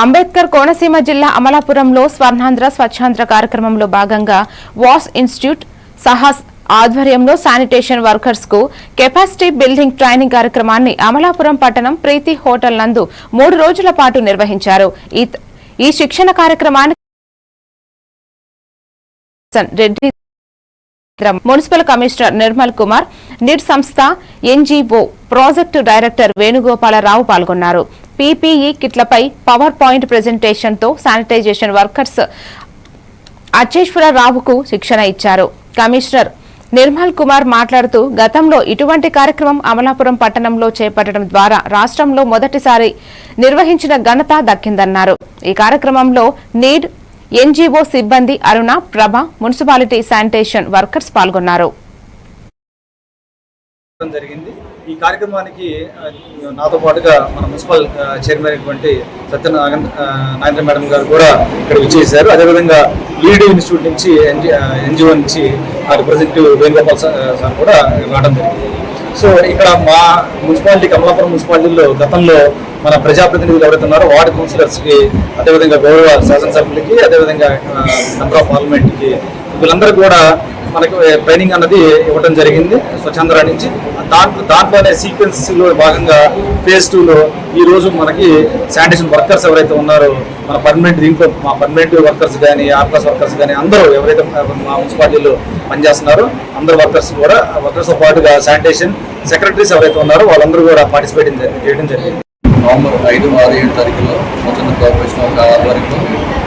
అంబేద్కర్ కోనసీమ జిల్లా అమలాపురంలో స్వర్ణాంధ్ర స్వచ్ఛాంధ్ర కార్యక్రమంలో భాగంగా వాస్ ఇన్స్టిట్యూట్ సహాస్ ఆధ్వర్యంలో శానిటేషన్ వర్కర్స్కు కెపాసిటీ బిల్డింగ్ ట్రైనింగ్ కార్యక్రమాన్ని అమలాపురం పట్టణం ప్రీతి హోటల్ నందు మూడు రోజుల పాటు నిర్వహించారు. ఈ శిక్షణ కార్యక్రమానికి Reddy municipal commissioner Nirmal Kumar need సంస్థ ఎన్జీఓ ప్రాజెక్టు డైరెక్టర్ వేణుగోపాలరావు పాల్గొన్నారు. పీపీఈ కిట్లపై పవర్ పాయింట్ ప్రెజెంటేషన్తో శానిటైజేషన్ వర్కర్స్ అచ్చేశ్వరరావుకు శిక్షణ ఇచ్చారు. కమిషనర్ నిర్మల్ కుమార్ మాట్లాడుతూ గతంలో ఇటువంటి కార్యక్రమం అమలాపురం పట్టణంలో చేపట్టడం ద్వారా రాష్ట్రంలో మొదటిసారి నిర్వహించిన ఘనత దక్కిందన్నారు. ఈ కార్యక్రమంలో నీడ్ ఎన్జీఓ సిబ్బంది Aruna Prabha municipality sanitation workers పాల్గొన్నారు. జరిగింది. ఈ కార్యక్రమానికి నాతో పాటుగా మన మున్సిపల్ చైర్మన్ అయినటువంటి సత్య నాగేంద్ర మేడం గారు కూడా ఇక్కడ విచ్చేశారు. అదేవిధంగా లీడ్ ఇన్స్టిట్యూట్ నుంచి ఎన్జిఓ నుంచి ఆ రిప్రజెంటేటివ్ వేణుగోపాల్ సార్ కూడా రావడం జరిగింది. సో ఇక్కడ మా మున్సిపాలిటీ కమలాపురం మున్సిపాలిటీలో గతంలో మన ప్రజాప్రతినిధులు ఎవరైతే ఉన్నారో వార్డు కౌన్సిలర్స్కి అదేవిధంగా గౌరవ శాసనసభ్యులకి అదేవిధంగా మెంబర్ ఆఫ్ పార్లమెంట్కి వీళ్ళందరూ కూడా మనకు ట్రైనింగ్ అన్నది ఇవ్వడం జరిగింది స్వచ్ఛంద్ర నుంచి దాంట్లో దాంట్లోనే సీక్వెన్స్లో భాగంగా ఫేజ్ టూలో ఈ రోజు మనకి శానిటేషన్ వర్కర్స్ ఎవరైతే ఉన్నారో మన పర్మనెంట్ దీంట్లో మా పర్మనెంట్ వర్కర్స్ కానీ ఆర్ప్లస్ వర్కర్స్ కానీ అందరూ ఎవరైతే మా మున్సిపాలిటీలో పనిచేస్తున్నారో అందరు వర్కర్స్ కూడా వర్కర్స్తో పాటుగా శానిటేషన్ సెక్రటరీస్ ఎవరైతే ఉన్నారో వాళ్ళందరూ కూడా పార్టిసిపేట్ చేయడం జరిగింది. నవంబర్ ఐదు ఆరు ఏడు తారీఖులో స్వచ్ఛంద కార్పొరేషన్ ఒక ఆధ్వర్యంలో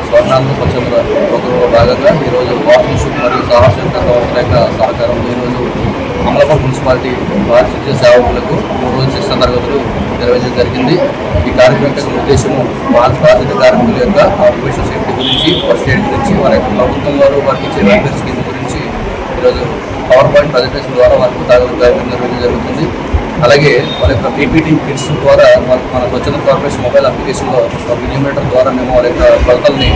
స్వర్ణాంధ్ర స్వచ్ఛంద ప్రోగ్రాంలో భాగంగా ఈరోజు వాకింగ్ షూట్ మరియు సాహసయుత సంస్థల యొక్క సహకారంలో ఈరోజు అమలాపురం మున్సిపాలిటీ పారిశుద్ధ్య సేవకులకు మూడు రోజుల శిక్షణ తరగతులు నిర్వహించడం జరిగింది. ఈ కార్యక్రమం యొక్క ఉద్దేశము వాళ్ళ బాధిత కార్మికుల యొక్క ఆక్యుపేషన్ సేఫ్టీ గురించి ఫస్ట్ ఎయిడ్ గురించి వారి యొక్క ప్రభుత్వం వారు వారికి ఇచ్చే వెల్ఫేర్ స్కీమ్ గురించి ఈరోజు పవర్ పాయింట్ ప్రజెంటేషన్ ద్వారా వారికి తాగలు నిర్వహించడం జరుగుతుంది. అలాగే వాళ్ళ యొక్క పీపీటీ కిట్స్ ద్వారా మనకు మన కార్పొరేషన్ మొబైల్ అప్లికేషన్లో ఒక కిలోమీటర్ ద్వారా మేము వాళ్ళ యొక్క కొలతల్ని